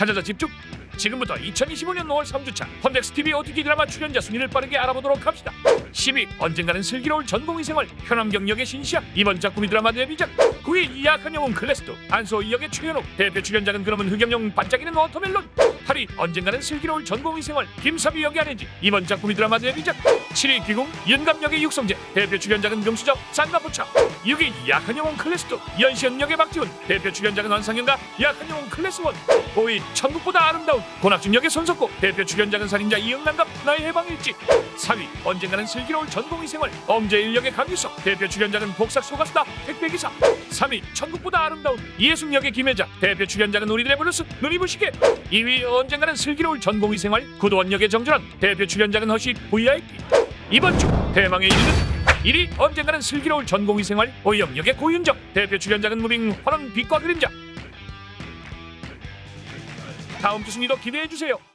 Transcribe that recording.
찾아서 집중. 지금부터 2025년 5월 3주차 펀덱스 TV OTT 드라마 출연자 순위를 빠르게 알아보도록 합시다. 10위 언젠가는 슬기로울 전공의 생활 현암 경력의 신시아 이번 작품이 드라마 데뷔작 9위 약한 영웅 클래스도 안소희 역의 최현욱 대표 출연작은 그러면 흑염룡 반짝이는 워터멜론. 8위 언젠가는 슬기로울 전공의 생활 김사비 역의 아내지 이번 작품이 드라마 데뷔작. 7위 귀궁 윤감 역의 육성재 대표 출연작은 금수저 쌍가포차. 6위 약한 영웅 클래스도 연시연 역의 박지훈 대표 출연작은 원상현과 약한 영웅 클래스 1 5위 천국보다 아름다운 고낙준 역의 손석구 대표 출연작은 살인자 이응남과 나의 해방일지. 4위 언젠가는 슬기로울 전공의 생활. 역의 강유석 대표 출연작은 복삭 소가수다. 택배기사. 3위 천국보다 아름다운 이해숙 역의 김혜자. 대표 출연작은 우리들의 블루스. 눈이 부시게. 2위 언젠가는 슬기로울 전공의 생활. 구도원 역의 정준환. 대표 출연작은 허시 VIP 이번 주 대망의 1위는 1위 언젠가는 슬기로울 전공의 생활. 오영 역의 고윤정. 대표 출연작은 무빙 화랑 빛과 그림자 다음 주 순위도 기대해 주세요.